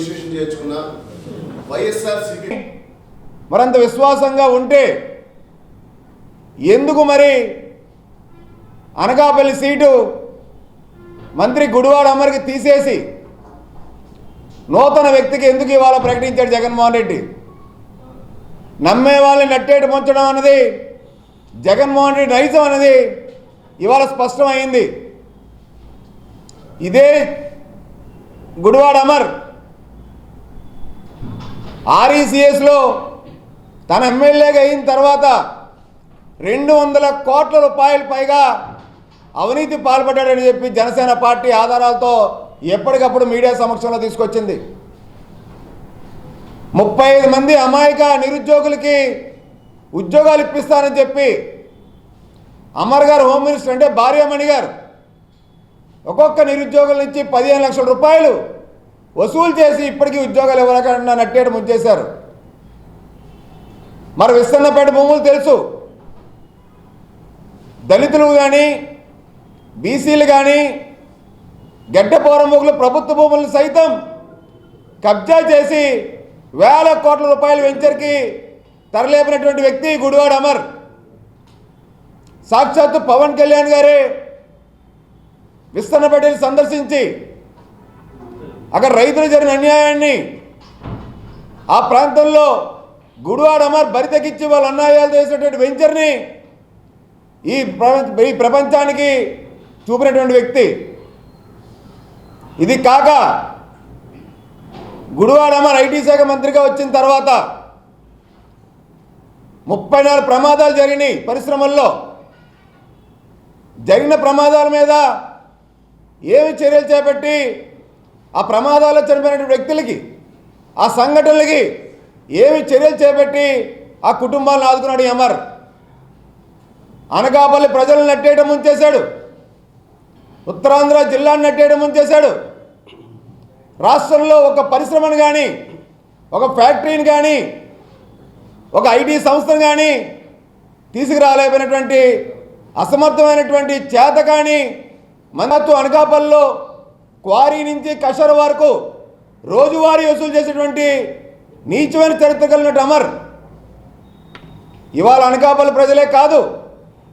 Registration చేయించుకున్నా వైఎస్ఆర్సీపీ మరంత విశ్వాసంగా ఉంటే ఎందుకు మరి అనకాపల్లి సీటు మంత్రి గుడివాడ అమర్కి తీసేసి నూతన వ్యక్తికి ఎందుకు ఇవాళ ప్రకటించాడు జగన్మోహన్ రెడ్డి? నమ్మే వాళ్ళని నట్టేటి ముంచడం అన్నది జగన్మోహన్ రెడ్డి నైజం అన్నది ఇవాళ స్పష్టమైంది. ఇదే గుడివాడ అమర్ ఆర్ఈసిఎస్లో తన ఎమ్మెల్యేగా అయిన తర్వాత రెండు వందల కోట్ల రూపాయల పైగా అవినీతి పాల్పడ్డాడని చెప్పి జనసేన పార్టీ ఆధారాలతో ఎప్పటికప్పుడు మీడియా సమక్షంలో తీసుకొచ్చింది. ముప్పై ఐదు మంది అమాయక నిరుద్యోగులకి ఉద్యోగాలు ఇప్పిస్తానని చెప్పి అమర్ గారు హోమ్ మినిస్టర్ అంటే భార్యామణి గారు. ఒక్కొక్క నిరుద్యోగుల నుంచి పదిహేను లక్షల రూపాయలు వసూలు చేసి ఇప్పటికీ ఉద్యోగాలు ఇవ్వలేకుండా నట్టేయడం వచ్చేశారు మరి విస్తన్నపేట భూములు తెలుసు. దళితులు కానీ బీసీలు కానీ గడ్డ పౌరముఖులు ప్రభుత్వ భూములను సైతం కబ్జా చేసి వేల కోట్ల రూపాయలు వెంచర్కి తరలేపినటువంటి వ్యక్తి గుడివాడ అమర్. సాక్షాత్తు పవన్ కళ్యాణ్ గారే విస్తన్నపేటని సందర్శించి అక్కడ రైతులు జరిగిన అన్యాయాన్ని ఆ ప్రాంతంలో గుడివాడ అమర్ బరితెకిచ్చి వాళ్ళు అన్యాయాలు చేసినటువంటి వెంచర్ని ఈ ఈ ప్రపంచానికి చూపినటువంటి వ్యక్తి. ఇది కాక గుడివాడ అమర్ ఐటీ శాఖ మంత్రిగా వచ్చిన తర్వాత ముప్పై నాలుగు ప్రమాదాలు జరిగినాయి పరిశ్రమల్లో. జరిగిన ప్రమాదాల మీద ఏమి చర్యలు చేపట్టి ఆ ప్రమాదాల్లో చనిపోయిన వ్యక్తులకి ఆ సంఘటనలకి ఏమి చర్యలు చేపట్టి ఆ కుటుంబాలను ఆదుకున్నాడు ఎంఆర్ అమర్. అనకాపల్లి ప్రజలను నట్టేయడం ముంచేశాడు. ఉత్తరాంధ్ర జిల్లాను నట్టేయడం ముంచేశాడు. రాష్ట్రంలో ఒక పరిశ్రమను కానీ ఒక ఫ్యాక్టరీని కానీ ఒక ఐటీ సంస్థను కానీ తీసుకురాలేకపోయినటువంటి అసమర్థమైనటువంటి చేత కానీ మనత్తు అనకాపల్లిలో క్వారీ నుంచి కషర్ వరకు రోజువారీ వసూలు చేసేటువంటి నీచమైన చరిత్ర కలిగినట్టు అమర్ ఇవాళ అనకాపల్లి ప్రజలే కాదు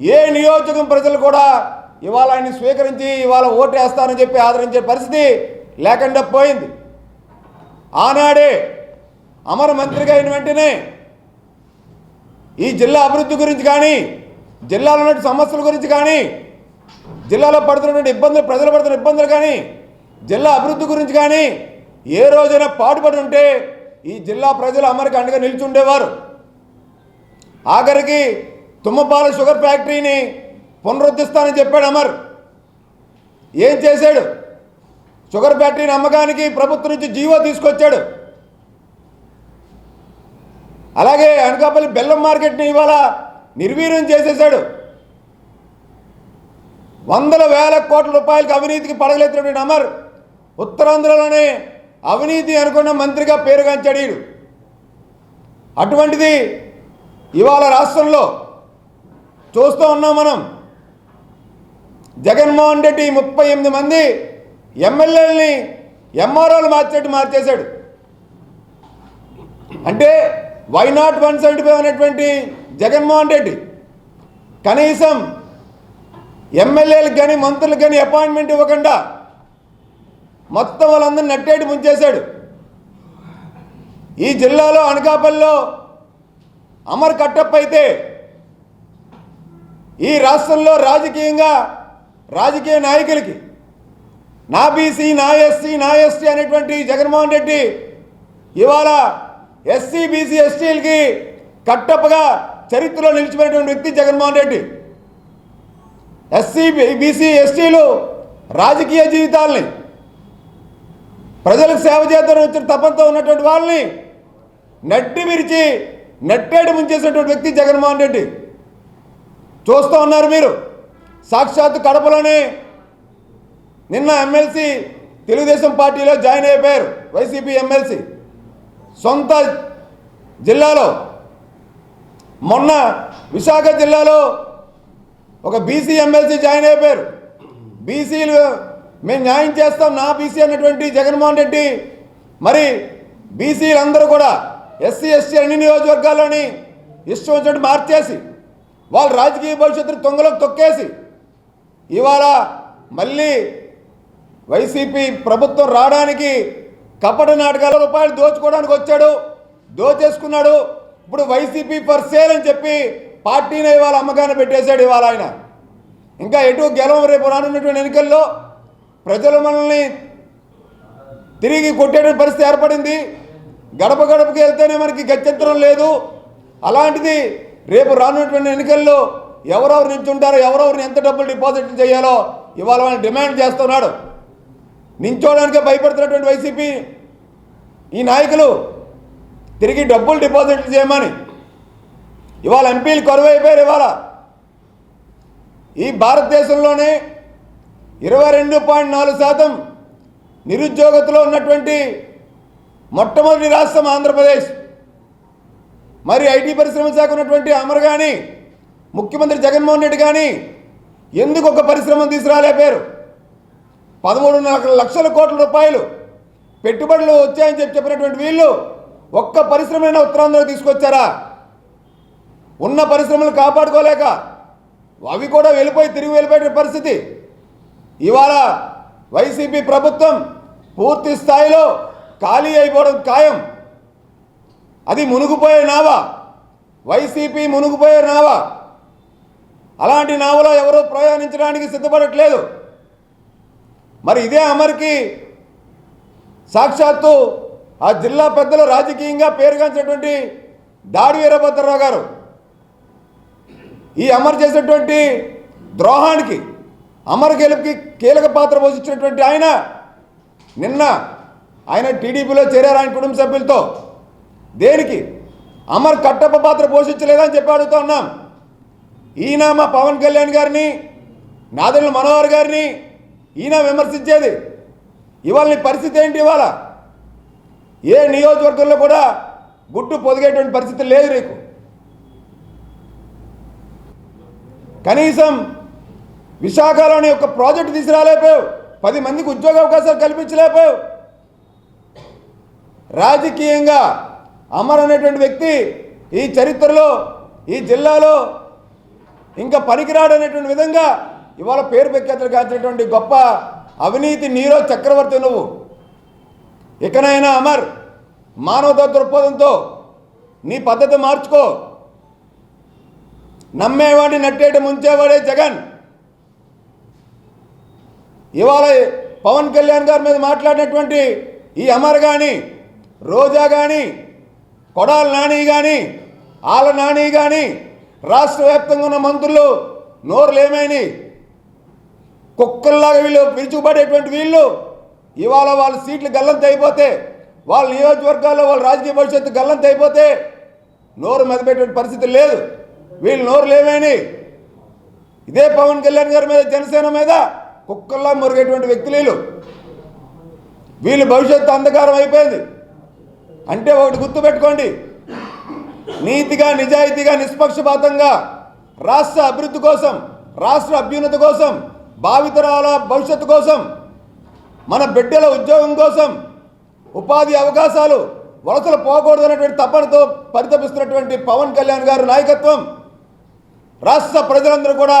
ఏ నియోజకం ప్రజలు కూడా ఇవాళ ఆయన్ని స్వీకరించి ఇవాళ ఓటు వేస్తారని చెప్పి ఆదరించే పరిస్థితి లేకుండా పోయింది. ఆనాడే అమర మంత్రిగా అయిన వెంటనే ఈ జిల్లా అభివృద్ధి గురించి కానీ జిల్లాలో ఉన్న సమస్యల గురించి కానీ జిల్లాలో పడుతున్నటువంటి ఇబ్బందులు ప్రజలు పడుతున్న ఇబ్బందులు కానీ జిల్లా అభివృద్ధి గురించి కానీ ఏ రోజైనా పాటుపడి ఉంటే ఈ జిల్లా ప్రజలు అమరికి అండగా నిలిచి ఉండేవారు ఆఖరికి తుమ్మపాల షుగర్ ఫ్యాక్టరీని పునరుద్ధరిస్తానని చెప్పాడు అమర్. ఏం చేశాడు? షుగర్ ఫ్యాక్టరీని అమ్మకానికి ప్రభుత్వం నుంచి జీవో తీసుకొచ్చాడు. అలాగే అనకాపల్లి బెల్లం మార్కెట్ని ఇవాళ నిర్వీర్యం చేసేశాడు. వందల వేల కోట్ల రూపాయలకు అవినీతికి పడగలెత్తినటువంటి అమర్ ఉత్తరాంధ్రలోనే అవినీతి అనుకున్న మంత్రిగా పేరుగాంచాడు అటువంటిది ఇవాళ రాష్ట్రంలో చూస్తూ ఉన్నాం మనం. జగన్మోహన్ రెడ్డి ముప్పై ఎనిమిది మంది ఎమ్మెల్యేలని ఎంఆర్ఓలు మార్చేట్టు మార్చేశాడు. అంటే why not one seventy five అనేటువంటి జగన్మోహన్ రెడ్డి కనీసం ఎమ్మెల్యేలకు కానీ మంత్రులకు కానీ అపాయింట్మెంట్ ఇవ్వకుండా మొత్తం వాళ్ళందరినీ నట్టేటి ముంచేశాడు. ఈ జిల్లాలో అనకాపల్లిలో అమర్ కట్టప్ప అయితే ఈ రాష్ట్రంలో రాజకీయంగా రాజకీయ నాయకులకి నా బీసీ నా ఎస్సీ నా ఎస్టీ అనేటువంటి జగన్మోహన్ రెడ్డి ఇవాళ ఎస్సీ బీసీ ఎస్టీలకి కట్టప్పగా చరిత్రలో నిలిచిపోయినటువంటి వ్యక్తి జగన్మోహన్ రెడ్డి. ఎస్సీ బీసీ ఎస్టీలు రాజకీయ జీవితాల్ని ప్రజలకు సేవ చేద్దాం వచ్చిన తపంతో ఉన్నటువంటి వాళ్ళని నట్టి విరిచి నట్టేడు ముంచేసినటువంటి వ్యక్తి జగన్మోహన్ రెడ్డి. చూస్తూ ఉన్నారు మీరు. సాక్షాత్తు కడపలోనే నిన్న ఎమ్మెల్సీ తెలుగుదేశం పార్టీలో జాయిన్ అయిపోయారు వైసీపీ ఎమ్మెల్సీ. సొంత జిల్లాలో మొన్న విశాఖ జిల్లాలో ఒక బీసీ ఎమ్మెల్సీ జాయిన్ అయిపోయారు బీసీలు మేము న్యాయం చేస్తాం నా బీసీ అన్నటువంటి జగన్మోహన్ రెడ్డి. మరి బీసీలందరూ కూడా ఎస్సీ ఎస్టీ అన్ని నియోజకవర్గాల్లోని ఇష్టం వచ్చినట్టు మార్చేసి వాళ్ళ రాజకీయ భవిష్యత్తును తొంగలకు తొక్కేసి ఇవాళ మళ్ళీ వైసీపీ ప్రభుత్వం రావడానికి కపట నాటకాల రూపాయలు దోచుకోవడానికి వచ్చాడు దోచేసుకున్నాడు. ఇప్పుడు వైసీపీ ఫర్ సేల్ అని చెప్పి పార్టీని ఇవాళ అమ్మకాన్ని పెట్టేశాడు ఇవాళ ఆయన. ఇంకా ఎటు గెలవం రేపు రానున్నటువంటి ఎన్నికల్లో ప్రజలు మనల్ని తిరిగి కొట్టేటువంటి పరిస్థితి ఏర్పడింది. గడప గడపకి వెళ్తేనే మనకి గత్యంతరం లేదు. అలాంటిది రేపు రానున్నటువంటి ఎన్నికల్లో ఎవరెవరు నించుంటారో ఎవరెవరిని ఎంత డబ్బులు డిపాజిట్ చేయాలో ఇవాళ వాళ్ళు డిమాండ్ చేస్తున్నాడు. నించోడానికే భయపడుతున్నటువంటి వైసీపీ ఈ నాయకులు తిరిగి డబ్బులు డిపాజిట్లు చేయమని. ఇవాళ ఎంపీలు కరువైపోయారు ఇవాళ. ఈ భారతదేశంలోనే ఇరవై రెండు పాయింట్ నాలుగు శాతం నిరుద్యోగతలో ఉన్నటువంటి మొట్టమొదటి రాష్ట్రం ఆంధ్రప్రదేశ్. మరి ఐటీ పరిశ్రమ శాఖ ఉన్నటువంటి అమర్ కానీ ముఖ్యమంత్రి జగన్మోహన్ రెడ్డి కానీ ఎందుకు ఒక పరిశ్రమ తీసుకురాలేపారు? పదమూడున్నర లక్షల కోట్ల రూపాయలు పెట్టుబడులు వచ్చాయని చెప్పి చెప్పినటువంటి వీళ్ళు ఒక్క పరిశ్రమైనా ఉత్తరాంధ్రకు తీసుకొచ్చారా? ఉన్న పరిశ్రమలు కాపాడుకోలేక అవి కూడా వెళ్ళిపోయి తిరిగి వెళ్ళిపోయే పరిస్థితి. ఇవాళ వైసీపీ ప్రభుత్వం పూర్తి స్థాయిలో ఖాళీ అయిపోవడం ఖాయం. అది మునిగిపోయే నావ. వైసీపీ మునిగిపోయే నావ. అలాంటి నావలో ఎవరూ ప్రయాణించడానికి సిద్ధపడట్లేదు. మరి ఇదే అమర్కి సాక్షాత్తు ఆ జిల్లా పెద్దలు రాజకీయంగా పేరుగాంచినటువంటి దాడి వీరభద్రరావు గారు. ఈ అమర్ చేసినటువంటి ద్రోహానికి అమర్ గెలుపుకి కీలక పాత్ర పోషించినటువంటి ఆయన నిన్న ఆయన టీడీపీలో చేరారు ఆయన కుటుంబ సభ్యులతో. దేనికి? అమర్ కట్టప్ప పాత్ర పోషించలేదని చెప్పి అడుగుతా ఉన్నాం. ఈయన మా పవన్ కళ్యాణ్ గారిని నాదెళ్ళ మనోహర్ గారిని ఈయన విమర్శించేది. ఇవాళ నీ పరిస్థితి ఏంటి ఇవాళ? ఏ నియోజకవర్గంలో కూడా గుట్టు పొదిగేటువంటి పరిస్థితి లేదు నీకు కనీసం విశాఖలోని ఒక ప్రాజెక్టు తీసుకురాలేపోయావు పది మందికి ఉద్యోగ అవకాశాలు కల్పించలేకపోయావు. రాజకీయంగా అమర్ అనేటువంటి వ్యక్తి ఈ చరిత్రలో ఈ జిల్లాలో ఇంకా పనికిరాడు అనేటువంటి విధంగా ఇవాళ పేరు పెక్కెత్తలు కాల్చినటువంటి గొప్ప అవినీతి నీరో చక్రవర్తి నువ్వు. ఇకనైనా అమర్ మానవతా దృక్పథంతో నీ పద్ధతి మార్చుకో. నమ్మేవాడిని నట్టేట ముంచేవాడే జగన్. ఇవాళ పవన్ కళ్యాణ్ గారి మీద మాట్లాడినటువంటి ఈ అమర్ కానీ రోజా కానీ కొడాల నాని కానీ ఆల నాని కానీ రాష్ట్ర వ్యాప్తంగా ఉన్న మంత్రులు నోరులు ఏమైనాయి? కుక్కల్లాగా వీళ్ళు విరుచుకుపడేటువంటి వీళ్ళు ఇవాళ వాళ్ళ సీట్లు గల్లంత అయిపోతే వాళ్ళ నియోజకవర్గాల్లో వాళ్ళ రాజకీయ భవిష్యత్తు గల్లంత అయిపోతే నోరు మెదపేటువంటి పరిస్థితి లేదు. వీళ్ళు నోరులు ఏమైనాయి? ఇదే పవన్ కళ్యాణ్ గారి మీద జనసేన మీద కుక్కల్లా మురిగేటువంటి వ్యక్తులు వీళ్ళు. వీళ్ళు భవిష్యత్తు అంధకారం అయిపోయింది. అంటే ఒకటి గుర్తుపెట్టుకోండి. నీతిగా నిజాయితీగా నిష్పక్షపాతంగా రాష్ట్ర అభివృద్ధి కోసం రాష్ట్ర అభ్యున్నతి కోసం భావితరాల భవిష్యత్తు కోసం మన బిడ్డల ఉద్యోగం కోసం ఉపాధి అవకాశాలు వలసలు పోకూడదు అనేటువంటి తపనతో పరితపిస్తున్నటువంటి పవన్ కళ్యాణ్ గారి నాయకత్వం. రాష్ట్ర ప్రజలందరూ కూడా